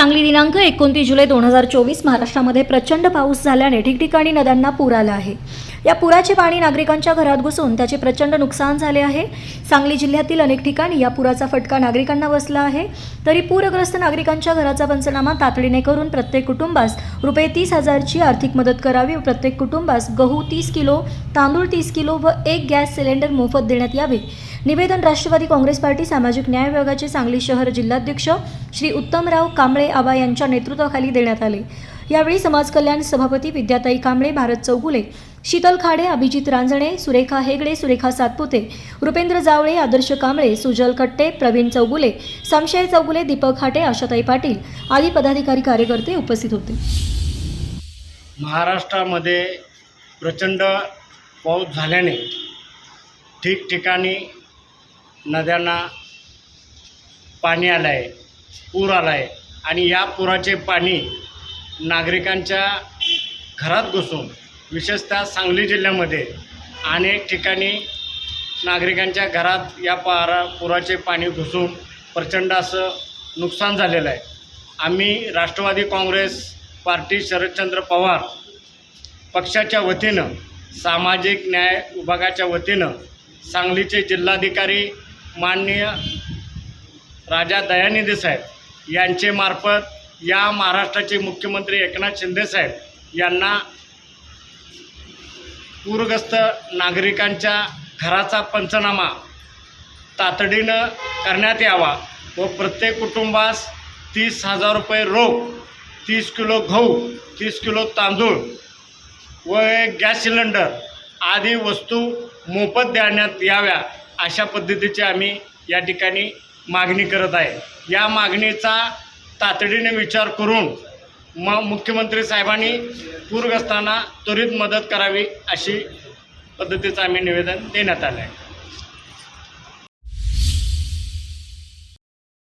सांगली दिनांक एकोणतीस जुलै दोन हजार चोवीस महाराष्ट्रामध्ये प्रचंड पाऊस झाल्याने ठिकठिकाणी नद्यांना पूर आला आहे. या पुराचे पाणी नागरिकांच्या घरात घुसून त्याचे प्रचंड नुकसान झाले आहे. सांगली जिल्ह्यातील अनेक ठिकाणी या पुराचा फटका नागरिकांना बसला आहे. तरी पूरग्रस्त नागरिकांच्या घराचा पंचनामा तातडीने करून प्रत्येक कुटुंबास रुपये तीस हजारची आर्थिक मदत करावी. व प्रत्येक कुटुंबास गहू तीस किलो तांदूळ तीस किलो व एक गॅस सिलेंडर मोफत देण्यात यावे. निवेदन राष्ट्रवादी काँग्रेस पार्टी सामाजिक न्याय विभागाचे सांगली शहर जिल्हाध्यक्ष श्री उत्तमराव कांबळे आबा यांच्या नेतृत्वाखाली देण्यात आले. यावेळी समाज कल्याण सभापती विद्याताई कांबळे भारत चौगुले शीतल खाडे अभिजित रांजणे सुरेखा हेगडे सुरेखा सातपुते रुपेंद्र जावळे आदर्श कांबळे सुजल कट्टे प्रवीण चौगुले संशय चौगुले दीपक हाटे आशाताई पाटील आदी पदाधिकारी कार्यकर्ते उपस्थित होते. महाराष्ट्रामध्ये प्रचंड पाऊस झाल्याने ठिकठिकाणी नद्यांना पाणी आलं आहे पूर आला आहे आणि या पुराचे पाणी नागरिकांच्या घरात घुसून विशेषतः सांगली जिल्ह्यामध्ये अनेक ठिकाणी नागरिकांच्या घरात या पारा पुराचे पाणी घुसून प्रचंड असं नुकसान झालेलं आहे. आम्ही राष्ट्रवादी काँग्रेस पार्टी शरदचंद्र पवार पक्षाच्या वतीनं सामाजिक न्याय विभागाच्या वतीनं सांगलीचे जिल्हाधिकारी माननीय राजा दयानिधी साहेब यांचे मार्फत या महाराष्ट्राचे मुख्यमंत्री एकनाथ शिंदे साहेब यांना पूरग्रस्त नागरिकांच्या घराचा पंचनामा तातडीनं करण्यात यावा व प्रत्येक कुटुंबास तीस हजार रुपये रोख तीस किलो गहू तीस किलो तांदूळ व एक गॅस सिलेंडर आदी वस्तू मोफत देण्यात याव्या. अशा पद्धतीची आम्ही या ठिकाणी मागणी करत आहे. या मागणीचा तातडीने विचार करून म मुख्यमंत्री साहेबांनी पूरग्रस्तांना त्वरित मदत करावी अशी पद्धतीचं आम्ही निवेदन देण्यात आलं आहे.